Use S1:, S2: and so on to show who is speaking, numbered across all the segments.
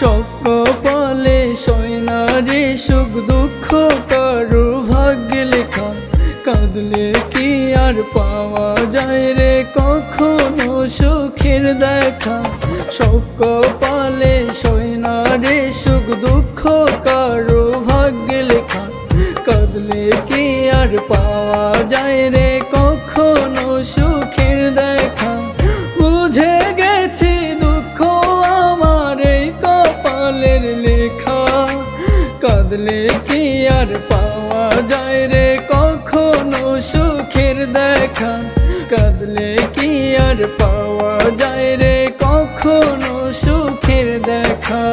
S1: সকলে সৈনারে সুখ দুঃখ, কারু ভাগ্য লেখা কাঁদলে কি আর পাওয়া যায় রে? কখনো সুখের দেখা সব কপালে সৈনারে সুখ দুঃখ, কারু ভাগ্য লেখা কাঁদলে কি আর পাওয়া যায় রে? কাঁদলে কি আর পাওয়া যায় রে? কখনো সুখের দেখা কাঁদলে কি আর পাওয়া যায় রে? কখনো সুখের দেখা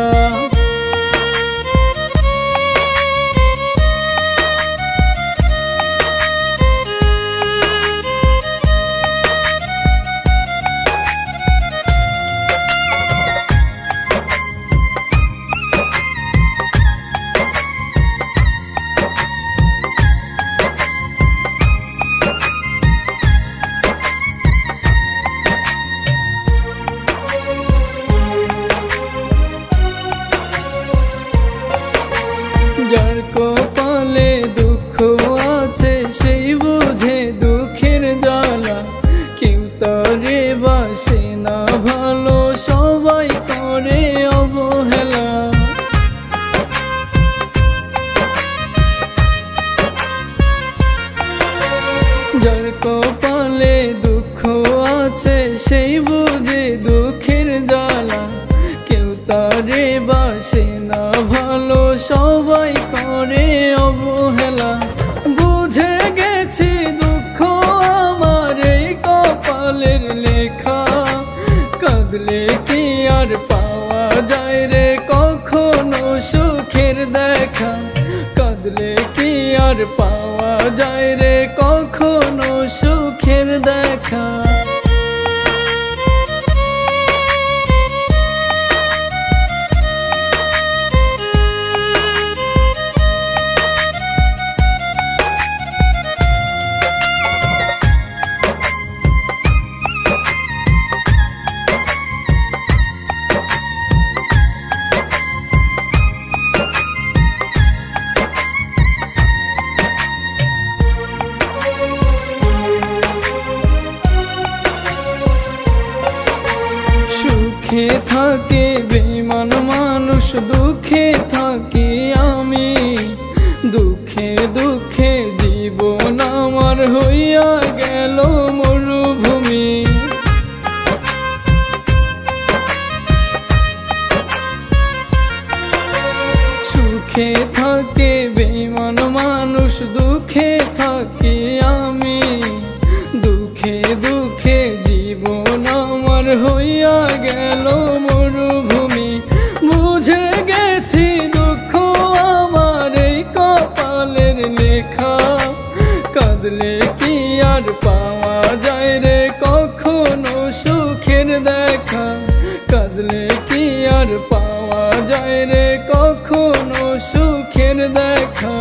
S1: সেই বুঝে দুঃখের জ্বালা। কেউ তারে বাসে না, ভালো সবাই করে অবহেলা। বুঝে গেছি দুঃখ আমার এই কপালের লেখা। কাঁদলে কি আর পাওয়া যায় রে, কখনো সুখের দেখা। কাঁদলে কি আর পাওয়া যায় রে, কখনো সুখের দেখা। সুখে থাকে বেমান মানুষ দুঃখে থাকি আমি। দুঃখে দুঃখে জীবন আমার হইয়া গেল মরুভূমি। সুখে থাকে বেমান মানুষ দুঃখে থাকি বদলে কি আর পাওয়া যায় রে? কখনো সুখের দেখা কাজলে কি আর পাওয়া যায় রে? কখনো সুখের দেখা